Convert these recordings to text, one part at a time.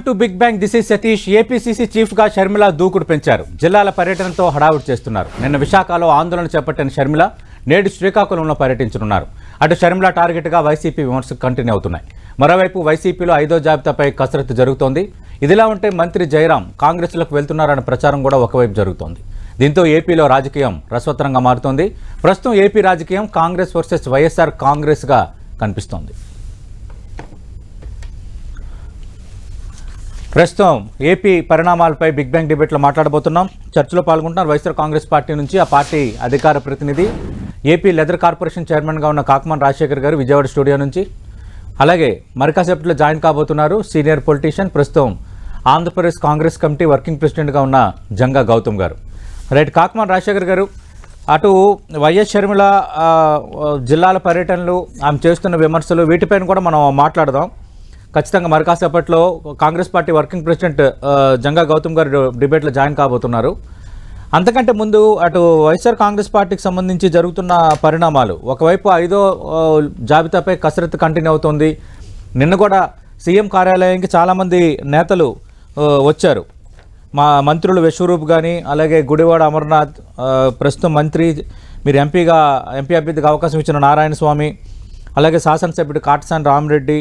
To big bang this is Satish APCC చీఫ్గా షర్మిల దూకుడు పెంచారు. జిల్లాల పర్యటనతో హడావుడి చేస్తున్నారు. నిన్న విశాఖలో ఆందోళన చేపట్టిన షర్మిల నేడు శ్రీకాకుళంలో పర్యటించనున్నారు. అటు షర్మిల టార్గెట్గా వైసీపీ విమర్శలు కంటిన్యూ అవుతున్నాయి. మరోవైపు వైసీపీలో ఐదో జాబితాపై కసరత్తు జరుగుతోంది. ఇదిలా ఉంటే మంత్రి జయరాం కాంగ్రెస్లోకి వెళ్తున్నారన్న ప్రచారం కూడా ఒకవైపు జరుగుతోంది. దీంతో ఏపీలో రాజకీయం రసవత్తరంగా మారుతోంది. ప్రస్తుతం ఏపీ రాజకీయం కాంగ్రెస్ వర్సెస్ వైఎస్ఆర్ కాంగ్రెస్గా కనిపిస్తోంది. ప్రస్తుతం ఏపీ పరిణామాలపై బిగ్ బ్యాంగ్ డిబేట్లో మాట్లాడబోతున్నాం. చర్చలో పాల్గొంటున్నారు వైఎస్ఆర్ కాంగ్రెస్ పార్టీ నుంచి ఆ పార్టీ అధికార ప్రతినిధి ఏపీ లెదర్ కార్పొరేషన్ చైర్మన్గా ఉన్న కాకమాన్ రాజశేఖర్ గారు విజయవాడ స్టూడియో నుంచి. అలాగే మరికాసేపట్లో జాయిన్ కాబోతున్నారు సీనియర్ పొలిటీషియన్ ప్రస్తుతం ఆంధ్రప్రదేశ్ కాంగ్రెస్ కమిటీ వర్కింగ్ ప్రెసిడెంట్గా ఉన్న జంగా గౌతమ్ గారు. రైట్ కాకమాన్ రాజశేఖర్ గారు అటు వైఎస్ షర్మిల జిల్లాల పర్యటనలు ఆమె చేస్తున్న విమర్శలు వీటిపైన కూడా మనం మాట్లాడదాం. ఖచ్చితంగా మరి కాసేపట్లో Congress party working president Janga Gautham garu డిబేట్లో జాయిన్ కాబోతున్నారు. అంతకంటే ముందు అటు వైఎస్ఆర్ కాంగ్రెస్ పార్టీకి సంబంధించి జరుగుతున్న పరిణామాలు. ఒకవైపు ఐదో జాబితాపై కసరత్తు కంటిన్యూ అవుతోంది. నిన్న కూడా సీఎం కార్యాలయానికి చాలామంది నేతలు వచ్చారు. మా మంత్రులు విశ్వరూప్ కానీ అలాగే గుడివాడ అమర్నాథ్ ప్రస్తుతం మంత్రి మీరు ఎంపీగా ఎంపీ అభ్యర్థికి అవకాశం ఇచ్చిన నారాయణ స్వామి అలాగే శాసనసభ్యుడు కాటసాని రామరెడ్డి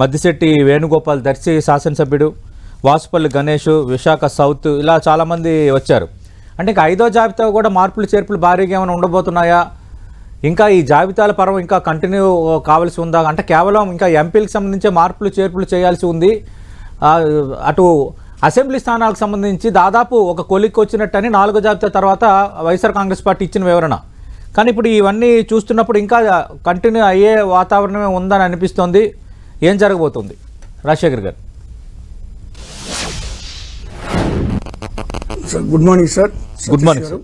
మద్దిశెట్టి వేణుగోపాల్ దర్శి శాసనసభ్యుడు వాసుపల్లి గణేష్ విశాఖ సౌత్ ఇలా చాలామంది వచ్చారు. అంటే ఇంకా ఐదో జాబితా కూడా మార్పులు చేర్పులు భారీగా ఏమైనా ఉండబోతున్నాయా? ఇంకా ఈ జాబితాల పరం ఇంకా కంటిన్యూ కావాల్సి ఉందా? అంటే కేవలం ఇంకా ఎంపీలకు సంబంధించి మార్పులు చేర్పులు చేయాల్సి ఉంది. అటు అసెంబ్లీ స్థానాలకు సంబంధించి దాదాపు ఒక కొలిక్కి వచ్చినట్టని నాలుగో జాబితా తర్వాత వైఎస్ఆర్ కాంగ్రెస్ పార్టీ ఇచ్చిన వివరణ. కానీ ఇప్పుడు ఇవన్నీ చూస్తున్నప్పుడు ఇంకా కంటిన్యూ అయ్యే వాతావరణమే ఉందని అనిపిస్తోంది. ఏం జరగబోతుంది? Rajasekhar garu. Sir good morning sir morning, Satish garu.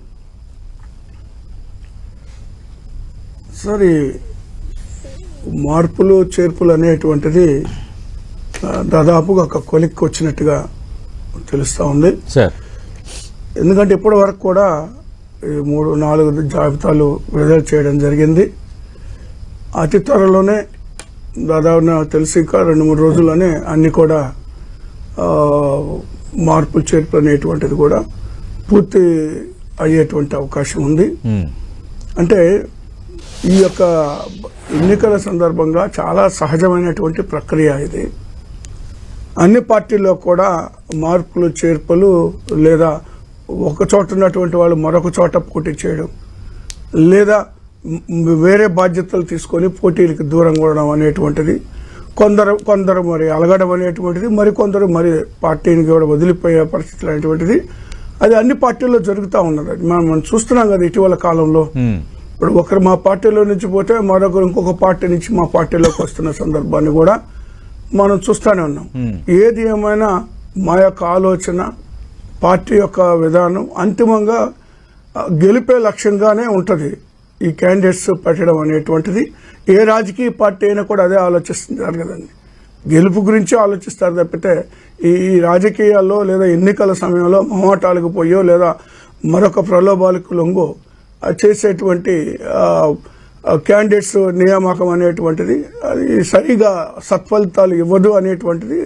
Sir ఈ మార్పులు చేర్పులు అనేటువంటిది దాదాపుగా ఒక కొలిక్కి వచ్చినట్టుగా తెలుస్తూ ఉంది. సార్ ఎందుకంటే ఇప్పటి వరకు కూడా ఈ మూడు నాలుగు జాబితాలు విడుదల చేయడం జరిగింది. అతి త్వరలోనే దాదాపు నాకు తెలిసి ఇంకా రెండు మూడు రోజుల్లోనే అన్ని కూడా మార్పులు చేర్పులు అనేటువంటిది కూడా పూర్తి అయ్యేటువంటి అవకాశం ఉంది. అంటే ఈ యొక్క ఎన్నికల సందర్భంగా చాలా సహజమైనటువంటి ప్రక్రియ ఇది అన్ని పార్టీల్లో కూడా మార్పులు చేర్పులు లేదా ఒక చోట ఉన్నటువంటి వాళ్ళు మరొక చోట పోటీ చేయడం లేదా వేరే బాధ్యతలు తీసుకొని పోటీలకు దూరం ఉండడం అనేటువంటిది కొందరు కొందరు మరి అలగడం అనేటువంటిది మరి కొందరు మరి పార్టీని కూడా వదిలిపోయే పరిస్థితులు అనేటువంటిది అది అన్ని పార్టీల్లో జరుగుతూ ఉన్నది అది మనం మనం చూస్తున్నాం కదా ఇటీవల కాలంలో. ఇప్పుడు ఒకరు మా పార్టీలో నుంచి పోతే మరొకరు ఇంకొక పార్టీ నుంచి మా పార్టీలోకి వస్తున్న సందర్భాన్ని కూడా మనం చూస్తూనే ఉన్నాం. ఏది ఏమైనా మా యొక్క ఆలోచన పార్టీ యొక్క విధానం అంతిమంగా గెలిపే లక్ష్యంగానే ఉంటుంది ఈ క్యాండిడేట్స్ పెట్టడం అనేటువంటిది. ఏ రాజకీయ పార్టీ అయినా కూడా అదే ఆలోచిస్తున్నారు కదండి. గెలుపు గురించి ఆలోచిస్తారు తప్పితే ఈ రాజకీయాల్లో లేదా ఎన్నికల సమయంలో మొహమాటాలకు పోయో లేదా మరొక ప్రలోభాలకు లొంగో చేసేటువంటి క్యాండిడేట్స్ నియామకం అనేటువంటిది అది సరిగా సత్ఫలితాలు ఇవ్వదు అనేటువంటిది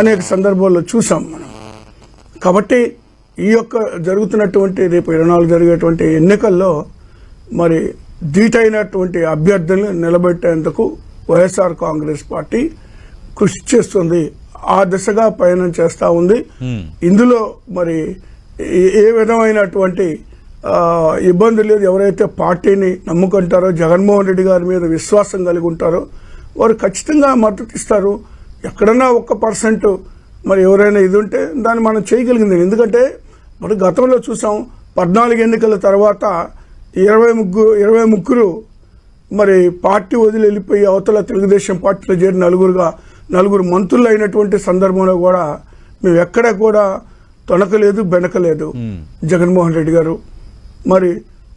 అనేక సందర్భాల్లో చూసాం మనం. కాబట్టి ఈ యొక్క జరుగుతున్నటువంటి రేపు ఇరవై నాలుగు జరిగేటువంటి ఎన్నికల్లో మరి ధీటైనటువంటి అభ్యర్థులను నిలబెట్టేందుకు వైఎస్ఆర్ కాంగ్రెస్ పార్టీ కృషి చేస్తుంది. ఆ దిశగా పయనం చేస్తూ ఉంది. ఇందులో మరి ఏ- విధమైనటువంటి ఇబ్బంది లేదు. ఎవరైతే పార్టీని నమ్ముకుంటారో జగన్మోహన్ రెడ్డి గారి మీద విశ్వాసం కలిగి ఉంటారో వారు ఖచ్చితంగా మద్దతు ఇస్తారు. ఎక్కడన్నా ఒక్క పర్సెంట్ మరి ఎవరైనా ఇది ఉంటే దాన్ని మనం చేయగలిగింది. ఎందుకంటే మరి గతంలో చూసాం పద్నాలుగు ఎన్నికల తర్వాత ఇరవై ముగ్గురు ఇరవై ముగ్గురు మరి పార్టీ వదిలి వెళ్ళిపోయి అవతల తెలుగుదేశం పార్టీలో చేరి నలుగురుగా నలుగురు మంత్రులు అయినటువంటి సందర్భంలో కూడా మేము ఎక్కడ కూడా తొనకలేదు బెనకలేదు. జగన్మోహన్ రెడ్డి గారు. మరి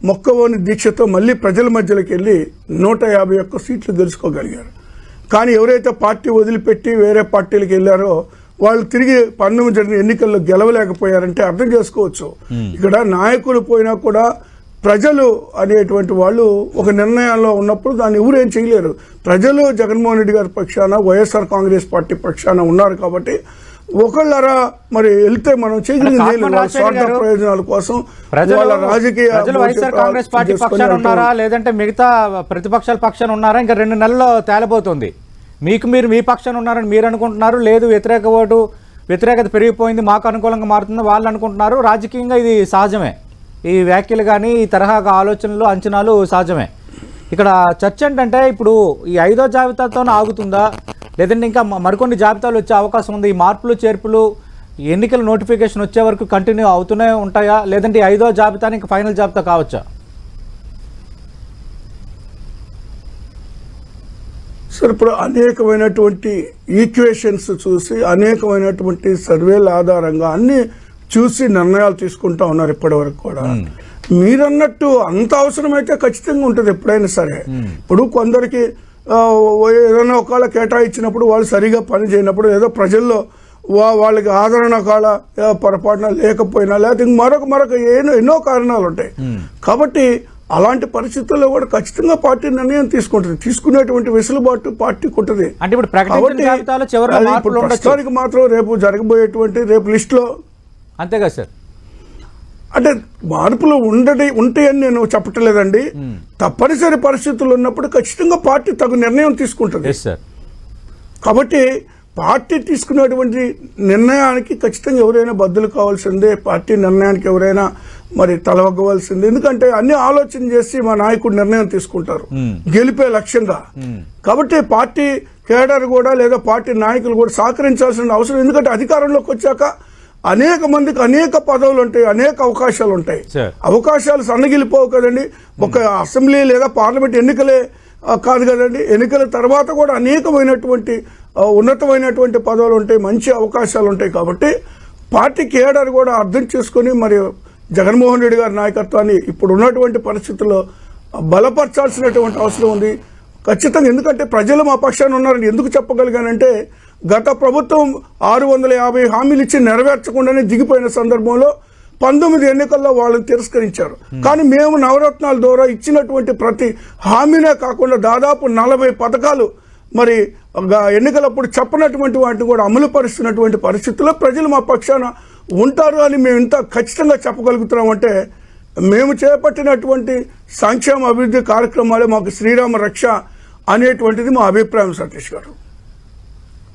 మొక్కవోని దీక్షతో మళ్ళీ ప్రజల మధ్యలోకి వెళ్ళి నూట యాభై ఒక్క సీట్లు గెలుచుకోగలిగారు. కానీ ఎవరైతే పార్టీ వదిలిపెట్టి వేరే పార్టీలకు వెళ్ళారో వాళ్ళు తిరిగి పంతొమ్మిది జరిగిన ఎన్నికల్లో గెలవలేకపోయారంటే అర్థం చేసుకోవచ్చు. ఇక్కడ నాయకులు పోయినా కూడా ప్రజలు అనేటువంటి వాళ్ళు ఒక నిర్ణయాల్లో ఉన్నప్పుడు దాన్ని ఎవరు చేయలేరు. ప్రజలు జగన్మోహన్ రెడ్డి గారి పక్షాన వైఎస్ఆర్ కాంగ్రెస్ పార్టీ పక్షాన ఉన్నారు కాబట్టి ఒకళ్ళరా మరి వెళ్తే మనం చేయగలిగింది స్వార్థ ప్రయోజనాల కోసం ప్రజలు వాళ్ళ రాజకీయ ప్రజలు వైఎస్ఆర్ కాంగ్రెస్ పార్టీ పక్షాన. ఉన్నారా? లేదంటే మిగతా ప్రతిపక్షాల పక్షాన ఉన్నారా? ఇంకా రెండు నెలల్లో తేలబోతుంది. మీకు మీరు మీ పక్షాన ఉన్నారని మీరు అనుకుంటున్నారు. లేదు వ్యతిరేక ఓటు వ్యతిరేకత పెరిగిపోయింది మాకు అనుకూలంగా మారుతుంది వాళ్ళు అనుకుంటున్నారు. రాజకీయంగా ఇది సహజమే. ఈ వ్యాఖ్యలు కానీ ఈ తరహా ఆలోచనలు అంచనాలు సహజమే. ఇక్కడ చర్చ ఏంటంటే ఇప్పుడు ఈ ఐదో జాబితాతోనే ఆగుతుందా? లేదంటే ఇంకా మరికొన్ని జాబితాలు వచ్చే అవకాశం ఉంది. ఈ మార్పులు చేర్పులు ఎన్నికల నోటిఫికేషన్ వచ్చే వరకు కంటిన్యూ అవుతూనే ఉంటాయా? లేదంటే ఐదో జాబితాని ఇంకా ఫైనల్ జాబితా కావచ్చా? సార్ ఇప్పుడు అనేకమైనటువంటి ఈక్వేషన్స్ చూసి అనేకమైనటువంటి సర్వేల ఆధారంగా అన్ని చూసి నిర్ణయాలు తీసుకుంటా ఉన్నారు ఇప్పటి వరకు కూడా. మీరన్నట్టు అంత అవసరమైతే ఖచ్చితంగా ఉంటుంది ఎప్పుడైనా సరే. ఇప్పుడు కొందరికి ఏదైనా ఒకవేళ కేటాయించినప్పుడు వాళ్ళు సరిగా పని చేయనప్పుడు ఏదో ప్రజల్లో వా- వాళ్ళకి ఆదరణ కాల పొరపాటున లేకపోయినా లేకపోతే మరొక మరొక ఎన్నో ఎన్నో కారణాలు ఉంటాయి. కాబట్టి అలాంటి పరిస్థితుల్లో కూడా ఖచ్చితంగా పార్టీ నిర్ణయం తీసుకుంటుంది. తీసుకునేటువంటి వెసులుబాటు పార్టీకి ఉంటుంది. అంటే ఇప్పుడు ప్రస్తుతానికి మాత్రం రేపు జరగబోయేటువంటి రేపు లిస్టులో అంతే కదా సార్? అంటే మార్పులు ఉండడి ఉంటాయని నేను చెప్పట్లేదండి. తప్పనిసరి పరిస్థితులు ఉన్నప్పుడు ఖచ్చితంగా పార్టీ తగు నిర్ణయం తీసుకుంటుంది. సార్ కాబట్టి పార్టీ తీసుకునేటువంటి నిర్ణయానికి ఖచ్చితంగా ఎవరైనా బద్దులు కావాల్సిందే పార్టీ నిర్ణయానికి ఎవరైనా మరి తలవగ్గవలసిందే. ఎందుకంటే అన్ని ఆలోచన చేసి మా నాయకుడు నిర్ణయం తీసుకుంటారు. గెలిపే లక్ష్యంగా. కాబట్టి పార్టీ కేడర్ కూడా లేదా పార్టీ నాయకులు కూడా సహకరించాల్సిన అవసరం ఎందుకంటే అధికారంలోకి వచ్చాక అనేక మందికి అనేక పదవులు ఉంటాయి అనేక అవకాశాలు ఉంటాయి. అవకాశాలు సన్నగిలిపోవు కదండి. ఒక అసెంబ్లీ లేదా పార్లమెంట్ ఎన్నికలే కాదు కదండి. ఎన్నికల తర్వాత కూడా అనేకమైనటువంటి ఉన్నతమైనటువంటి పదవులు ఉంటాయి మంచి అవకాశాలు ఉంటాయి కాబట్టి పార్టీ కేడర్ కూడా అర్థం చేసుకొని మరి జగన్మోహన్ రెడ్డి గారి నాయకత్వాన్ని ఇప్పుడు ఉన్నటువంటి పరిస్థితుల్లో బలపరచాల్సినటువంటి అవసరం ఉంది. ఖచ్చితంగా ఎందుకంటే ప్రజలు మా పక్షాన ఉన్నారని ఎందుకు చెప్పగలిగానంటే గత ప్రభుత్వం ఆరు వందల యాభై హామీలు ఇచ్చి నెరవేర్చకుండానే దిగిపోయిన సందర్భంలో పంతొమ్మిది ఎన్నికల్లో వాళ్ళని తిరస్కరించారు. కానీ మేము నవరత్నాల ద్వారా ఇచ్చినటువంటి ప్రతి హామీనే కాకుండా దాదాపు నలభై పథకాలు మరి ఎన్నికలప్పుడు చెప్పనటువంటి వాటిని కూడా అమలు పరుస్తున్నటువంటి పరిస్థితుల్లో ప్రజలు మా పక్షాన ఉంటారు అని మేము ఇంత ఖచ్చితంగా చెప్పగలుగుతున్నామంటే మేము చేపట్టినటువంటి సంక్షేమ అభివృద్ధి కార్యక్రమాలే మాకు శ్రీరామ రక్ష అనేటువంటిది మా అభిప్రాయం సతీష్ గారు.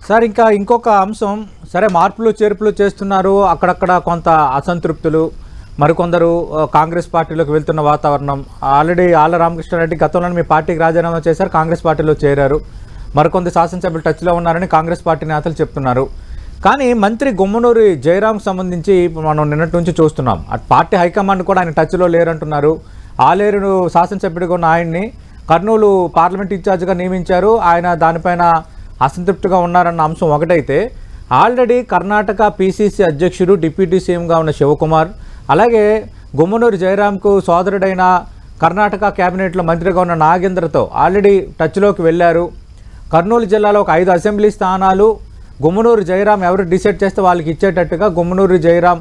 సార్ ఇంకా ఇంకొక అంశం. సరే మార్పులు చేర్పులు చేస్తున్నారు. అక్కడక్కడ కొంత అసంతృప్తులు. మరికొందరు కాంగ్రెస్ పార్టీలోకి వెళ్తున్న వాతావరణం. ఆల్రెడీ ఆళ్ళ రామకృష్ణారెడ్డి గతంలో మీ పార్టీకి రాజీనామా చేశారు కాంగ్రెస్ పార్టీలో చేరారు. మరికొందరు శాసనసభ్యులు టచ్లో ఉన్నారని కాంగ్రెస్ పార్టీ నేతలు చెప్తున్నారు. కానీ మంత్రి గుమ్మనూరి జయరాంకి సంబంధించి మనం నిన్నటి నుంచి చూస్తున్నాం. అటు పార్టీ హైకమాండ్ కూడా ఆయన టచ్లో లేరంటున్నారు. ఆలేరు శాసనసభ్యుడిగా ఉన్న ఆయన్ని కర్నూలు పార్లమెంట్ ఇన్ఛార్జ్గా నియమించారు. ఆయన దానిపైన అసంతృప్తిగా ఉన్నారన్న అంశం ఒకటైతే ఆల్రెడీ కర్ణాటక పీసీసీ అధ్యక్షుడు డిప్యూటీ సీఎంగా ఉన్న శివకుమార్ అలాగే గుమ్మనూరు జయరాంకు సోదరుడైన కర్ణాటక కేబినెట్లో మంత్రిగా ఉన్న నాగేంద్రతో ఆల్రెడీ టచ్లోకి వెళ్ళారు. కర్నూలు జిల్లాలో ఒక ఐదు అసెంబ్లీ స్థానాలు గుమ్మనూరు జయరాం ఎవరు డిసైడ్ చేస్తే వాళ్ళకి ఇచ్చేటట్టుగా గుమ్మనూరు జయరాం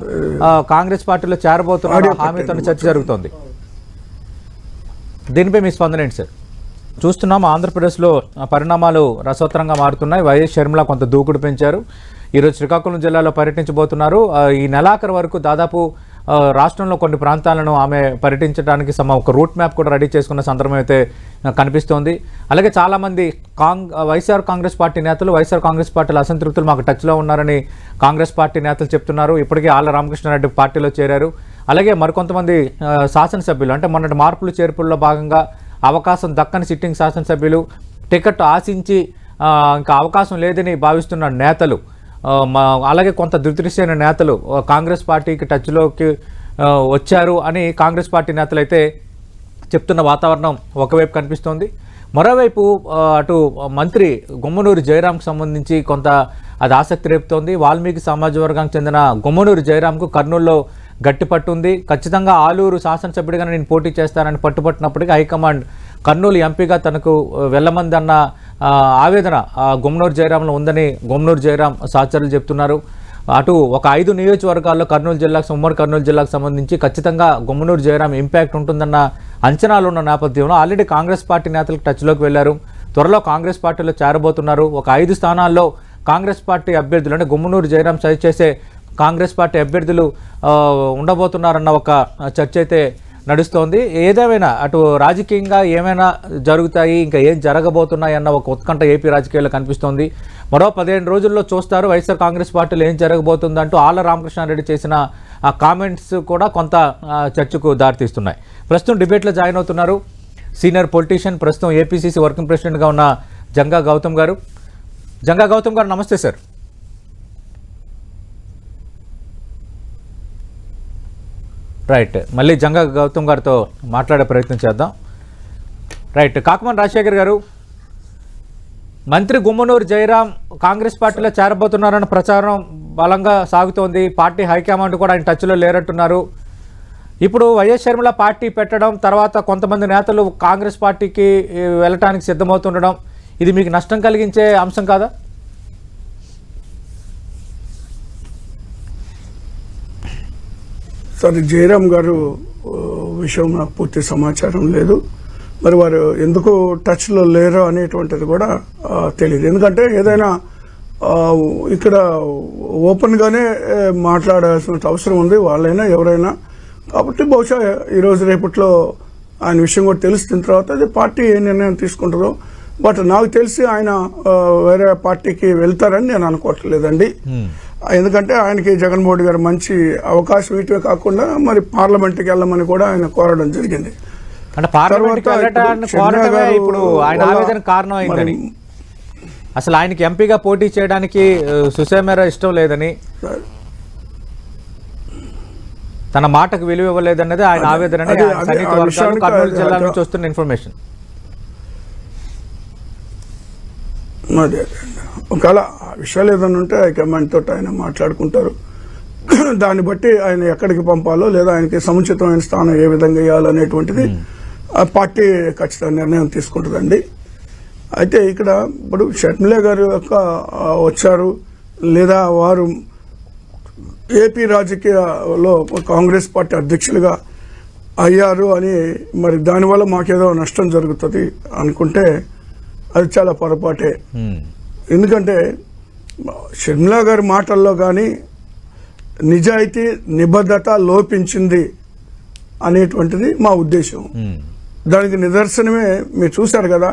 కాంగ్రెస్ పార్టీలో చేరబోతున్నారు హామీతో చర్చ జరుగుతోంది. దీనిపై మీ స్పందన ఏంటి సార్? చూస్తున్నాం ఆంధ్రప్రదేశ్లో పరిణామాలు రసోత్తరంగా మారుతున్నాయి. వైఎస్ షర్మిల కొంత దూకుడు పెంచారు. ఈరోజు శ్రీకాకుళం జిల్లాలో పర్యటించబోతున్నారు. ఈ నెలాఖరు వరకు దాదాపు రాష్ట్రంలో కొన్ని ప్రాంతాలను ఆమె పర్యటించడానికి సమ ఒక రూట్ మ్యాప్ కూడా రెడీ చేసుకున్న సందర్భం అయితే కనిపిస్తోంది. అలాగే చాలామంది కాంగ్ వైఎస్ఆర్ కాంగ్రెస్ పార్టీ నేతలు వైఎస్ఆర్ కాంగ్రెస్ పార్టీల అసంతృప్తులు మాకు టచ్లో ఉన్నారని కాంగ్రెస్ పార్టీ నేతలు చెప్తున్నారు. ఇప్పటికే ఆళ్ళ రామకృష్ణారెడ్డి పార్టీలో చేరారు. అలాగే మరికొంతమంది శాసనసభ్యులు అంటే మొన్నటి మార్పులు చేర్పుల్లో భాగంగా అవకాశం దక్కని సిట్టింగ్ శాసనసభ్యులు టికెట్ ఆశించి ఇంకా అవకాశం లేదని భావిస్తున్న నేతలు అలాగే కొంత దురదృశ్యమైన నేతలు కాంగ్రెస్ పార్టీకి టచ్లోకి వచ్చారు అని కాంగ్రెస్ పార్టీ నేతలు అయితే చెప్తున్న వాతావరణం ఒకవైపు కనిపిస్తోంది. మరోవైపు అటు మంత్రి గుమ్మనూరు జయరాంకు సంబంధించి కొంత అది ఆసక్తి రేపుతోంది. వాల్మీకి సమాజ వర్గానికి చెందిన గుమ్మనూరు జయరాంకు కర్నూలులో గట్టి పట్టుంది ఖచ్చితంగా ఆలూరు శాసనసభ్యుడిగా నేను పోటీ చేస్తానని పట్టుపట్టినప్పటికీ హైకమాండ్ కర్నూలు ఎంపీగా తనకు వెళ్ళమందన్న ఆవేదన గుమ్నూరు జయరాంలో ఉందని గుమ్నూరు జయరాం సహచరులు చెప్తున్నారు. అటు ఒక ఐదు నియోజకవర్గాల్లో కర్నూలు జిల్లాకు ఉమ్మడి కర్నూలు జిల్లాకు సంబంధించి ఖచ్చితంగా గుమ్మనూరు జయరాం ఇంపాక్ట్ ఉంటుందన్న అంచనాలు ఉన్న నేపథ్యంలో ఆల్రెడీ కాంగ్రెస్ పార్టీ నేతలకు టచ్లోకి వెళ్ళారు త్వరలో కాంగ్రెస్ పార్టీలో చేరబోతున్నారు. ఒక ఐదు స్థానాల్లో కాంగ్రెస్ పార్టీ అభ్యర్థులు అంటే గుమ్మనూరు జయరాం సైజ్ చేసే కాంగ్రెస్ పార్టీ అభ్యర్థులు ఉండబోతున్నారన్న ఒక చర్చ అయితే నడుస్తోంది. ఏదేమైనా అటు రాజకీయంగా ఏమైనా జరుగుతాయి ఇంకా ఏం జరగబోతున్నాయి అన్న ఒక ఉత్కంఠ ఏపీ రాజకీయాల్లో కనిపిస్తోంది. మరో పదిహేను రోజుల్లో చూస్తారు వైఎస్ఆర్ కాంగ్రెస్ పార్టీలో ఏం జరగబోతుందంటూ ఆళ్ళ రామకృష్ణారెడ్డి చేసిన ఆ కామెంట్స్ కూడా కొంత చర్చకు దారితీస్తున్నాయి. ప్రస్తుతం డిబేట్లో జాయిన్ అవుతున్నారు. సీనియర్ పొలిటీషియన్ ప్రస్తుతం ఏపీసీసీ వర్కింగ్ ప్రెసిడెంట్గా ఉన్న జంగా గౌతమ్ గారు. జంగా గౌతమ్ గారు నమస్తే సార్. రైట్ మళ్ళీ జంగా గౌతమ్ గారితో మాట్లాడే ప్రయత్నం చేద్దాం. రైట్ కాకమన్ రాజశేఖర్ గారు మంత్రి గుమ్మనూరు జయరాం కాంగ్రెస్ పార్టీలో చేరబోతున్నారన్న ప్రచారం బలంగా సాగుతోంది. పార్టీ హైకమాండ్ కూడా ఆయన టచ్లో లేరంటున్నారు. ఇప్పుడు వైఎస్ షర్మిల పార్టీ పెట్టడం తర్వాత కొంతమంది నేతలు కాంగ్రెస్ పార్టీకి వెళ్ళటానికి సిద్ధమవుతుండడం ఇది మీకు నష్టం కలిగించే అంశం కాదా? సరే జయరాం గారు విషయం నాకు పూర్తి సమాచారం లేదు. మరి వారు ఎందుకు టచ్లో లేరో అనేటువంటిది కూడా తెలియదు ఎందుకంటే ఏదైనా ఇక్కడ ఓపెన్గానే మాట్లాడాల్సిన అవసరం ఉంది. వాళ్ళైనా ఎవరైనా. కాబట్టి బహుశా ఈరోజు రేపట్లో ఆయన విషయం కూడా తెలుస్తున్న తర్వాత అది పార్టీ ఏ నిర్ణయం తీసుకుంటుందో బట్ నాకు తెలిసి ఆయన వేరే పార్టీకి వెళ్తారని నేను అనుకోవట్లేదండి. ఎందుకంటే ఆయనకి జగన్మోహన్ గారు మంచి అవకాశం ఇటువే కాకుండా మరి పార్లమెంట్కి వెళ్ళమని కూడా ఆయన కోరడం జరిగింది. అంటే ఇప్పుడు ఆయన ఆవేదన కారణం అయిందని అసలు ఆయనకి ఎంపీగా పోటీ చేయడానికి సుసేమేరా ఇష్టం లేదని తన మాటకు విలువ ఇవ్వలేదన్నది ఆయన ఆవేదన కర్నూలు జిల్లా నుంచి వస్తున్న ఇన్ఫర్మేషన్ అదే ఒకవేళ విషయాలు ఏదైనా ఉంటే హైకమాండ్ తోటి ఆయన మాట్లాడుకుంటారు. దాన్ని బట్టి ఆయన ఎక్కడికి పంపాలో లేదా ఆయనకి సముచితమైన స్థానం ఏ విధంగా ఇవ్వాలనేటువంటిది ఆ పార్టీ ఖచ్చితంగా నిర్ణయం తీసుకుంటుందండి. అయితే ఇక్కడ ఇప్పుడు షట్మిలే గారు యొక్క వచ్చారు లేదా వారు ఏపీ రాజకీయాలో కాంగ్రెస్ పార్టీ అధ్యక్షులుగా అయ్యారు అని మరి దానివల్ల మాకేదో నష్టం జరుగుతుంది అనుకుంటే అది చాలా పొరపాటే. ఎందుకంటే షర్మిలా గారి మాటల్లో కానీ నిజాయితీ నిబద్ధత లోపించింది అనేటువంటిది మా ఉద్దేశం. దానికి నిదర్శనమే మీరు చూశారు కదా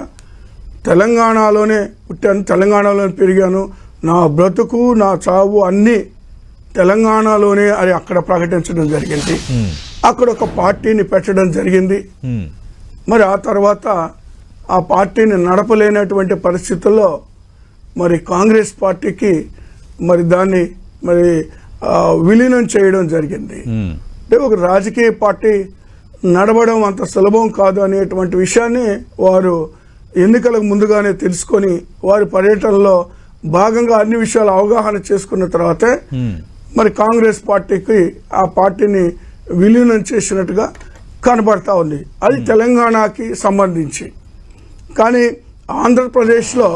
తెలంగాణలోనే పుట్టాను తెలంగాణలోనే పెరిగాను నా బ్రతుకు నా చావు అన్నీ తెలంగాణలోనే అని అక్కడ ప్రకటించడం జరిగింది. అక్కడ ఒక పార్టీని పెట్టడం జరిగింది. మరి ఆ తర్వాత ఆ పార్టీని నడపలేనటువంటి పరిస్థితుల్లో మరి కాంగ్రెస్ పార్టీకి మరి దాన్ని మరి విలీనం చేయడం జరిగింది. అంటే ఒక రాజకీయ పార్టీ నడవడం అంత సులభం కాదు అనేటువంటి విషయాన్ని వారు ఎన్నికలకు ముందుగానే తెలుసుకొని వారి పర్యటనలో భాగంగా అన్ని విషయాలు అవగాహన చేసుకున్న తర్వాతే మరి కాంగ్రెస్ పార్టీకి ఆ పార్టీని విలీనం చేసినట్టుగా కనబడతా ఉంది. అది తెలంగాణకి సంబంధించి. కానీ ఆంధ్రప్రదేశ్లో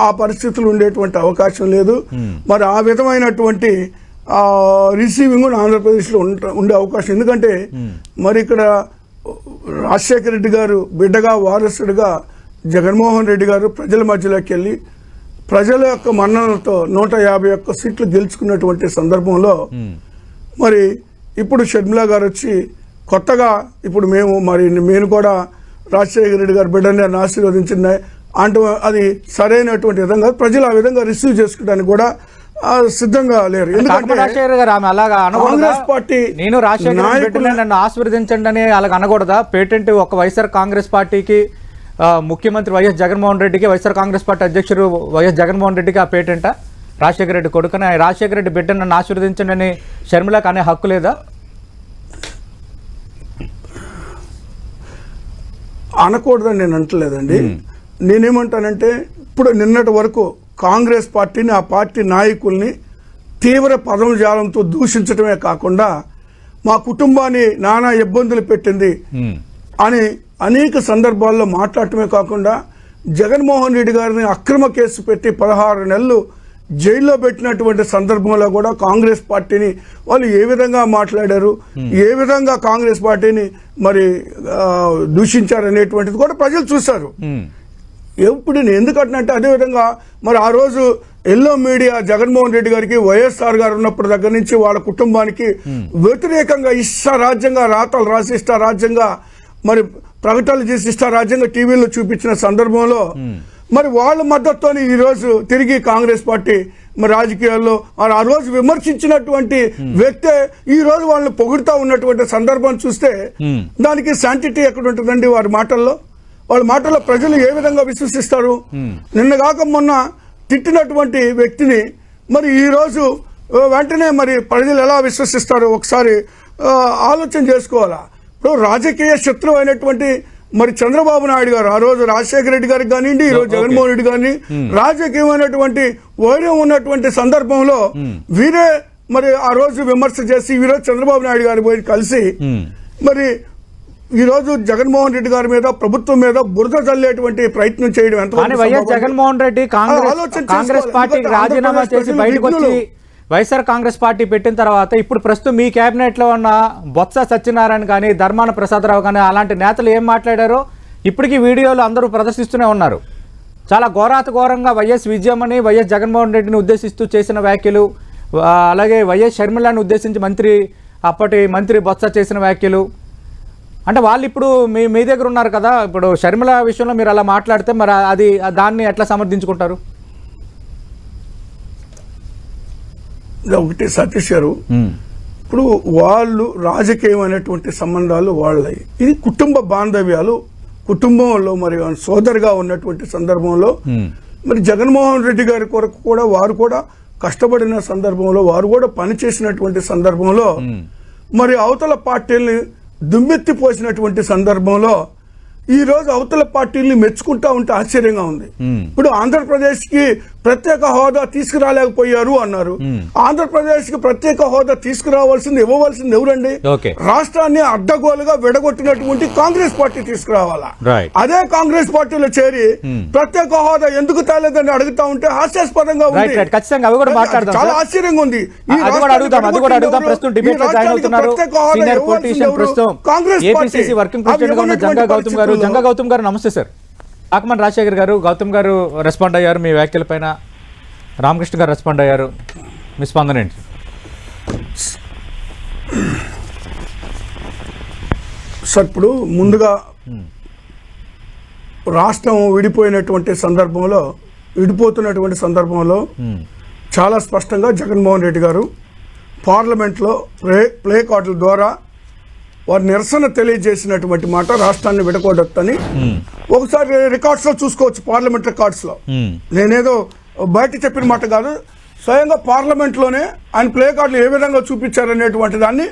ఆ పరిస్థితులు ఉండేటువంటి అవకాశం లేదు. మరి ఆ విధమైనటువంటి రిసీవింగ్ ఆంధ్రప్రదేశ్లో ఉంట- ఉండే అవకాశం. ఎందుకంటే మరి ఇక్కడ రాజశేఖర రెడ్డి గారు బిడ్డగా వారసుడిగా జగన్మోహన్ రెడ్డి గారు ప్రజల మధ్యలోకి వెళ్ళి ప్రజల యొక్క మన్ననలతో నూట యాభై ఒక్క సీట్లు గెలుచుకున్నటువంటి సందర్భంలో మరి ఇప్పుడు షర్మిల గారు వచ్చి కొత్తగా ఇప్పుడు మేము మరి నేను కూడా రాజశేఖర రెడ్డి గారి బిడ్డని నన్ను ఆశీర్వదించింది. అంటూ అది సరైనటువంటి విధంగా ప్రజలు ఆ విధంగా రిసీవ్ చేసుకోవడానికి కూడా సిద్ధంగా లేరు. రాజశేఖర్ గారు ఆమె అలాగా కాంగ్రెస్ పార్టీ నేను రాజశేఖర్ నన్ను ఆశీర్వదించండి అని అలాగ అనకూడదా? పేటెంట్ ఒక వైఎస్ఆర్ కాంగ్రెస్ పార్టీకి ముఖ్యమంత్రి వైఎస్ జగన్మోహన్ రెడ్డికి వైఎస్ఆర్ కాంగ్రెస్ పార్టీ అధ్యక్షుడు వైఎస్ జగన్మోహన్ రెడ్డికి ఆ పేటెంటా? రాజశేఖర రెడ్డి కొడుకుని రాజశేఖర రెడ్డి బిడ్డను నన్ను ఆశీర్వదించండి అని షర్మిలకు అనే హక్కు లేదా? అనకూడదని నేను అంటలేదండి. నేనేమంటానంటే ఇప్పుడు నిన్నటి వరకు కాంగ్రెస్ పార్టీని ఆ పార్టీ నాయకుల్ని తీవ్ర పదజాలంతో దూషించడమే కాకుండా మా కుటుంబాన్ని నానా ఇబ్బందులు పెట్టింది అని అనేక సందర్భాల్లో మాట్లాడటమే కాకుండా జగన్మోహన్ రెడ్డి గారిని అక్రమ కేసు పెట్టి పదహారు నెలలు జైల్లో పెట్టినటువంటి సందర్భంలో కూడా కాంగ్రెస్ పార్టీని వాళ్ళు ఏ విధంగా మాట్లాడారు ఏ విధంగా కాంగ్రెస్ పార్టీని మరి దూషించారు అనేటువంటిది కూడా ప్రజలు చూశారు. ఎప్పుడు నేను ఎందుకంటున్నట్టే అదేవిధంగా మరి ఆ రోజు ఎల్లో మీడియా జగన్మోహన్ రెడ్డి గారికి వైఎస్ఆర్ గారు ఉన్నప్పటి దగ్గర నుంచి వాళ్ళ కుటుంబానికి వ్యతిరేకంగా ఇష్ట రాజ్యంగా రాతలు రాసి ఇష్ట రాజ్యంగా మరి ప్రకటనలు చేసి ఇష్ట రాజ్యంగా టీవీలో చూపించిన సందర్భంలో మరి వాళ్ళ మద్దతుతోని ఈ రోజు తిరిగి కాంగ్రెస్ పార్టీ మరి రాజకీయాల్లో ఆ రోజు విమర్శించినటువంటి వ్యక్తే ఈ రోజు వాళ్ళని పొగుడుతా ఉన్నటువంటి సందర్భం చూస్తే Hmm. దానికి శాంటిటీ ఎక్కడ ఉంటుందండి వారి మాటల్లో? వాళ్ళ మాటల్లో ప్రజలు ఏ విధంగా విశ్వసిస్తారు? నిన్న కాక మొన్న తిట్టినటువంటి వ్యక్తిని మరి ఈ రోజు వెంటనే మరి ప్రజలు ఎలా విశ్వసిస్తారు ఒకసారి ఆలోచన చేసుకోవాలా? ఇప్పుడు రాజకీయ శత్రువు అయినటువంటి మరి చంద్రబాబు నాయుడు గారు ఆ రోజు రాజశేఖర రెడ్డి గారికి కానివ్వండి ఈ రోజు. జగన్మోహన్ రెడ్డి గారిని రాజకీయమైనటువంటి వైరం ఉన్నటువంటి సందర్భంలో వీరే మరి ఆ రోజు విమర్శ చేసి ఈ రోజు చంద్రబాబు నాయుడు గారి పోయి కలిసి ఉమ్. మరి ఈ రోజు జగన్మోహన్ రెడ్డి గారి మీద ప్రభుత్వం మీద బురద చల్లేటువంటి ప్రయత్నం చేయడం ఎంత కానీ జగన్మోహన్ రెడ్డి కాంగ్రెస్ రాజీనామా చేసి బయటకు వచ్చి. వైఎస్ఆర్ కాంగ్రెస్ పార్టీ పెట్టిన తర్వాత ఇప్పుడు ప్రస్తుతం మీ క్యాబినెట్లో ఉన్న బొత్స సత్యనారాయణ కానీ ధర్మాన ప్రసాదరావు కానీ అలాంటి నేతలు ఏం మాట్లాడారో ఇప్పటికీ వీడియోలు అందరూ ప్రదర్శిస్తూనే ఉన్నారు. చాలా ఘోరాత ఘోరంగా వైఎస్ విజయమని వైఎస్ జగన్మోహన్ రెడ్డిని ఉద్దేశిస్తూ చేసిన వ్యాఖ్యలు అలాగే వైఎస్ షర్మిలాని ఉద్దేశించి మంత్రి అప్పటి మంత్రి బొత్స చేసిన వ్యాఖ్యలు. అంటే వాళ్ళు ఇప్పుడు మీ మీ దగ్గర ఉన్నారు కదా ఇప్పుడు షర్మిల విషయంలో మీరు అలా మాట్లాడితే మరి అది దాన్ని ఎట్లా సమర్థించుకుంటారు? ఒకటి సతీష్ గారు ఇప్పుడు వాళ్ళు రాజకీయమైనటువంటి సంబంధాలు వాళ్ళవి. ఇది కుటుంబ బాంధవ్యాలు. కుటుంబంలో మరి సోదరుగా ఉన్నటువంటి సందర్భంలో మరి జగన్మోహన్ రెడ్డి గారి కొరకు కూడా వారు కూడా కష్టపడిన సందర్భంలో వారు కూడా పనిచేసినటువంటి సందర్భంలో మరి అవతల పార్టీల్ని దుమ్మెత్తి పోసినటువంటి సందర్భంలో ఈ రోజు అవతల పార్టీల్ని మెచ్చుకుంటా ఉంటే ఆశ్చర్యంగా ఉంది. ఇప్పుడు ఆంధ్రప్రదేశ్కి ప్రత్యేక హోదా తీసుకురాలేకపోయారు అన్నారు. ఆంధ్రప్రదేశ్కి ప్రత్యేక హోదా తీసుకురావాల్సింది ఇవ్వవలసింది ఎవరండి. రాష్ట్రాన్ని అడ్డగోలుగా విడగొట్టినటువంటి కాంగ్రెస్ పార్టీ తీసుకురావాలా. అదే కాంగ్రెస్ పార్టీలో చేరి ప్రత్యేక హోదా ఎందుకు తేలేదని అడుగుతా ఉంటే హాస్యాస్పదంగా ఉంది. రైట్ ఖచ్చితంగా అవి కూడా మాట్లాడదాం చాలా. ఆశ్చర్యంగా ఉంది. ఈ ప్రత్యేక హోదా కాంగ్రెస్ పార్టీ. గౌతమ్ గారు నమస్తే సార్. ఆకమన్ రాజశేఖర్ గారు గౌతమ్ గారు రెస్పాండ్ అయ్యారు. మీ వ్యాఖ్యలపైన రామకృష్ణ గారు రెస్పాండ్ అయ్యారు. మీ స్పందన ఏంటి? సార్ ఇప్పుడు ముందుగా రాష్ట్రం విడిపోయినటువంటి సందర్భంలో విడిపోతున్నటువంటి సందర్భంలో. చాలా స్పష్టంగా జగన్మోహన్ రెడ్డి గారు పార్లమెంట్లో ప్లే ప్లే కార్డుల ద్వారా వారి నిరసన తెలియజేసినటువంటి మాట రాష్ట్రాన్ని విడకూడదని ఉమ్. ఒకసారి రికార్డ్స్లో చూసుకోవచ్చు పార్లమెంట్ రికార్డ్స్లో. నేనేదో బయట చెప్పిన మాట కాదు స్వయంగా పార్లమెంట్లోనే ఆయన ప్లే కార్డులు ఏ విధంగా చూపించారనేటువంటి దాన్ని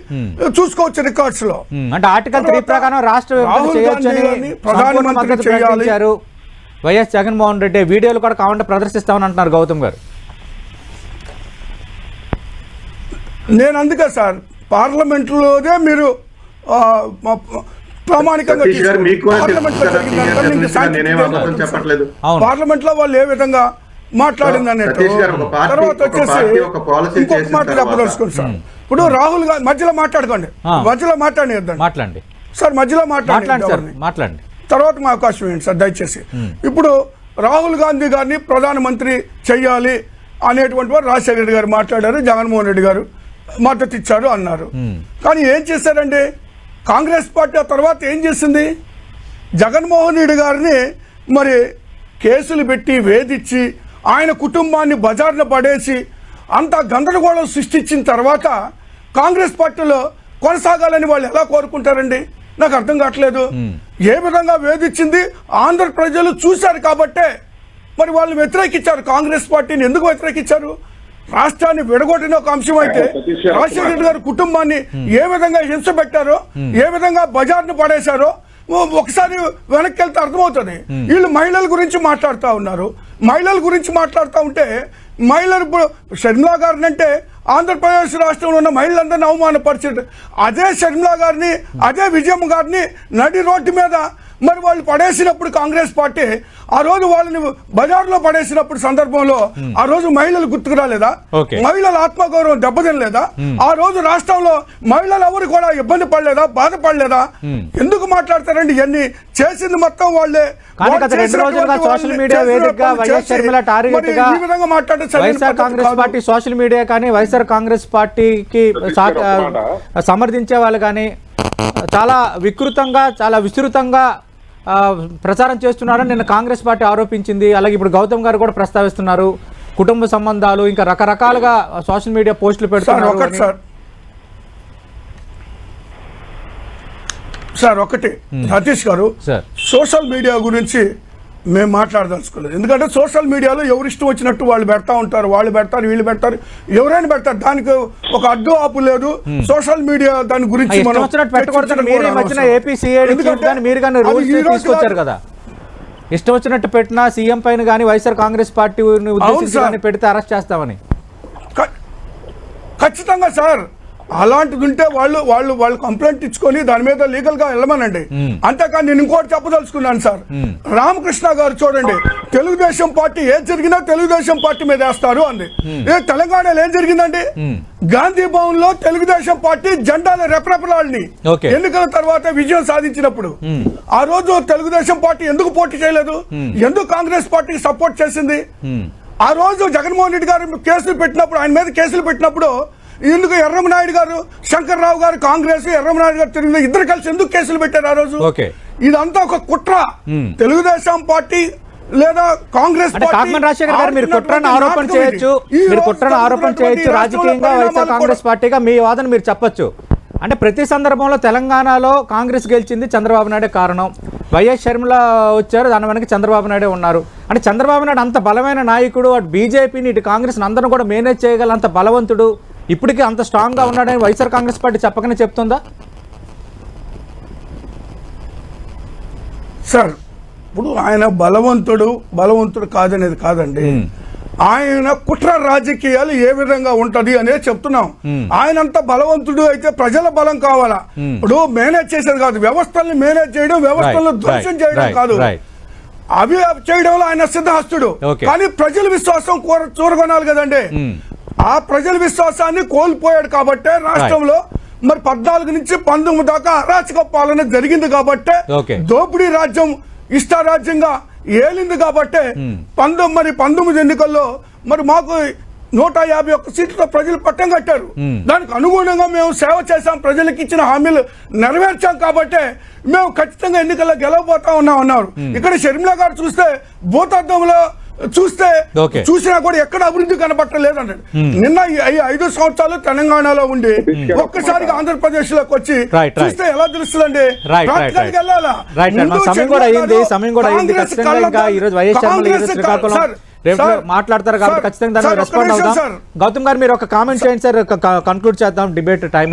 చూసుకోవచ్చు రికార్డ్స్లో ఉమ్. అంటే ఆర్టికల్ త్రీ ప్రకారం రాష్ట్ర ప్రధానమంత్రి చేయాలి. వైఎస్ జగన్మోహన్ రెడ్డి వీడియోలు కూడా కావాలంటే ప్రదర్శిస్తామని అంటున్నారు గౌతమ్ గారు నేను అందుకే సార్ పార్లమెంట్లోనే మీరు ప్రామాణికంగా పార్లమెంట్లో వాళ్ళు ఏ విధంగా మాట్లాడింది అన్నట్టు తర్వాత ఒక వచ్చేసి ఇంకొక మాట చెప్పదలుచుకోండి సార్. ఇప్పుడు రాహుల్ గాంధీ మధ్యలో మాట్లాడుకోండి. మధ్యలో మాట్లాడేద్దండి మాట్లాడండి. సార్ మధ్యలో మాట్లాడండి మాట్లాడండి. తర్వాత మా అవకాశం ఏంటి సార్ దయచేసి. ఇప్పుడు రాహుల్ గాంధీ గారిని ప్రధానమంత్రి చెయ్యాలి అనేటువంటి వారు రాజశేఖర రెడ్డి గారు మాట్లాడారు జగన్మోహన్ రెడ్డి గారు మద్దతు ఇచ్చారు అన్నారు. కానీ ఏం చేశారండి? కాంగ్రెస్ పార్టీ ఆ తర్వాత ఏం చేసింది? జగన్మోహన్ రెడ్డి గారిని మరి కేసులు పెట్టి వేధించి ఆయన కుటుంబాన్ని బజార్న పడేసి అంత గందరగోళం సృష్టించిన తర్వాత కాంగ్రెస్ పార్టీలో కొనసాగాలని వాళ్ళు ఎలా కోరుకుంటారండి? నాకు అర్థం కావట్లేదు. ఏ విధంగా వేధించింది? ఆంధ్ర ప్రజలు చూశారు కాబట్టే మరి వాళ్ళు వ్యతిరేకించారు. కాంగ్రెస్ పార్టీని ఎందుకు వ్యతిరేకించారు? రాష్ట్రాన్ని విడగొట్టిన ఒక అంశం అయితే రాజశేఖర రెడ్డి గారి కుటుంబాన్ని ఏ విధంగా హింస పెట్టారో ఏ విధంగా బజార్ను పడేశారో ఒకసారి వెనక్కి వెళ్తే అర్థమవుతుంది వీళ్ళు మహిళల గురించి మాట్లాడుతూ ఉన్నారు. మహిళల గురించి మాట్లాడుతూ ఉంటే మహిళలు ఇప్పుడు షర్మిలా గారిని అంటే ఆంధ్రప్రదేశ్ రాష్ట్రంలో ఉన్న మహిళలందరినీ అవమానపరిచారు. అదే షర్మిలా గారిని అదే విజయమ్మ గారిని నడి రోడ్డు మీద మరి వాళ్ళు పడేసినప్పుడు కాంగ్రెస్ పార్టీ ఆ రోజు వాళ్ళని బజార్లో పడేసినప్పుడు సందర్భంలో ఆ రోజు మహిళలు గుర్తుకు రాలేదా. మహిళల ఆత్మగౌరవం దెబ్బతినలేదా? ఆ రోజు రాష్ట్రంలో మహిళలు ఎవరు కూడా ఇబ్బంది పడలేదా? బాధపడలేదా? ఎందుకు మాట్లాడతారండి ఇవన్నీ? చేసింది మొత్తం వాళ్ళే. సోషల్ మీడియా వేదికగా వైఎస్ షర్మిల టార్గెట్గా YSR Congress. Party social media కానీ వైఎస్ఆర్ కాంగ్రెస్ పార్టీకి. సమర్థించే వాళ్ళు కానీ చాలా వికృతంగా చాలా విస్తృతంగా ప్రచారం చేస్తున్నారని నిన్న కాంగ్రెస్ పార్టీ ఆరోపించింది. అలాగే ఇప్పుడు గౌతమ్ గారు కూడా ప్రస్తావిస్తున్నారు. కుటుంబ సంబంధాలు ఇంకా రకరకాలుగా సోషల్ మీడియా పోస్టులు సార్ పెడుతున్నారు. సార్. సార్ ఒకటి. Satish garu sir. Social media గురించి మేము మాట్లాడదలుచుకోలేదు. ఎందుకంటే సోషల్ మీడియాలో ఎవరు ఇష్టం వచ్చినట్టు వాళ్ళు పెడతా ఉంటారు వాళ్ళు పెడతారు వీళ్ళు పెడతారు. ఎవరైనా పెడతారు. దానికి ఒక అడ్డు ఆపు లేదు. సోషల్ మీడియా దాని గురించి ఇష్టం మనం వచ్చినట్టు పెట్టినా సీఎం పైన కానీ వైఎస్ఆర్ కాంగ్రెస్. కానీ పెడితే అరెస్ట్ చేస్తామని. ఖచ్చితంగా సార్. అలాంటిది ఉంటే వాళ్ళు వాళ్ళు వాళ్ళు కంప్లైంట్ ఇచ్చుకొని దాని మీద లీగల్గా వెళ్ళమనండి అంతేకాని నేను ఇంకోటి చెప్పదలుచుకున్నాను సార్. రామకృష్ణ గారు చూడండి తెలుగుదేశం పార్టీ ఏం జరిగినా తెలుగుదేశం పార్టీ మీద వేస్తారు అంది. ఏ తెలంగాణలో ఏం జరిగిందండి? గాంధీ భవన్లో తెలుగుదేశం పార్టీ జెండాల రెపరెపలాడిని. ఎన్నికల తర్వాత విజయం సాధించినప్పుడు. ఆ రోజు తెలుగుదేశం పార్టీ ఎందుకు పోటీ చేయలేదు? ఎందుకు కాంగ్రెస్ పార్టీకి సపోర్ట్ చేసింది? ఆ రోజు జగన్మోహన్ రెడ్డి గారు కేసులు పెట్టినప్పుడు ఆయన మీద కేసులు పెట్టినప్పుడు ఎందుకు ఎర్రమనాయుడు గారు శంకర్రావు గారు కాంగ్రెస్ ఎర్రమనాయుడు గారు తెలుగు ఇద్దరు కలిసి ఎందుకు కేసులు పెట్టారు ఆ రోజు. ఇదంతా ఒక కుట్ర. తెలుగుదేశం పార్టీ లేదా కాంగ్రెస్ రాజశేఖర్ గారు మీరు కుట్రను ఆరోపణ. చేయొచ్చు. మీరు కుట్రను ఆరోపణ చేయొచ్చు. రాజకీయంగా వైఎస్ఆర్ కాంగ్రెస్ పార్టీగా మీ వాదన మీరు చెప్పొచ్చు. అంటే ప్రతి సందర్భంలో తెలంగాణలో కాంగ్రెస్ గెలిచింది చంద్రబాబు నాయుడే కారణం. వైఎస్ షర్మిల వచ్చారు దాని వెనక చంద్రబాబు నాయుడే ఉన్నారు. అంటే చంద్రబాబు నాయుడు అంత బలమైన నాయకుడు అటు బీజేపీని ఇటు కాంగ్రెస్ అందరూ కూడా మేనేజ్ చేయగల అంత బలవంతుడు. ఇప్పటికీ అంత స్ట్రాంగ్గా ఉన్నాడని వైఎస్ఆర్ కాంగ్రెస్ పార్టీ చెప్పకనే చెప్తుందా? సార్ ఇప్పుడు ఆయన బలవంతుడు బలవంతుడు కాదనేది కాదండి. ఆయన కుట్ర రాజకీయాలు ఏ విధంగా ఉంటది అనేది చెప్తున్నాం. ఆయన అంత బలవంతుడు అయితే ప్రజల బలం కావాలా? ఇప్పుడు మేనేజ్ చేసేది కాదు వ్యవస్థల్ని మేనేజ్ చేయడం వ్యవస్థలను ధ్వంసం చేయడం కాదు. అవి చేయడంలో ఆయన సిద్ధహస్తుడు. కానీ ప్రజల విశ్వాసం కూర- చూరగొనాలి కదండి. ఆ ప్రజల విశ్వాసాన్ని కోల్పోయాడు కాబట్టే రాష్ట్రంలో మరి పద్నాలుగు నుంచి పంతొమ్మిది దాకా అరాచక పాలన జరిగింది కాబట్టే. దోపిడీ రాజ్యం ఇష్టారాజ్యంగా ఏలింది కాబట్టే పంతొమ్మిది మరి పంతొమ్మిది ఎన్నికల్లో మరి మాకు నూట యాభై ఒక్క సీట్లతో ప్రజలు పట్టం కట్టారు. దానికి అనుగుణంగా మేము సేవ చేశాం ప్రజలకు ఇచ్చిన హామీలు నెరవేర్చాం కాబట్టే మేము ఖచ్చితంగా ఎన్నికల్లో గెలవబోతా ఉన్నాం అన్నారు. ఇక్కడ షర్మిల గారు చూస్తే భూతార్థంలో చూస్తే. చూసినా కూడా ఎక్కడ అభివృద్ధి కనబట్టలేదు అన్నాడు. నిన్న ఈ ఈ ఐదు సంవత్సరాలు తెలంగాణలో ఉండి ఒక్కసారిగా ఆంధ్రప్రదేశ్లోకి వచ్చి. చూస్తే ఎలా తెలుస్తుందండి? సమయం కూడా అయింది సమయం కూడా అయింది. ఖచ్చితంగా ఈ రోజు వైఎస్ శ్రీకాకుళం రేపు మాట్లాడతారు కాబట్టి ఖచ్చితంగా రెస్పాండ్. గౌతమ్ గారు మీరు ఒక కామెంట్ చేయండి సార్. కన్క్లూడ్ చేద్దాం. Debate time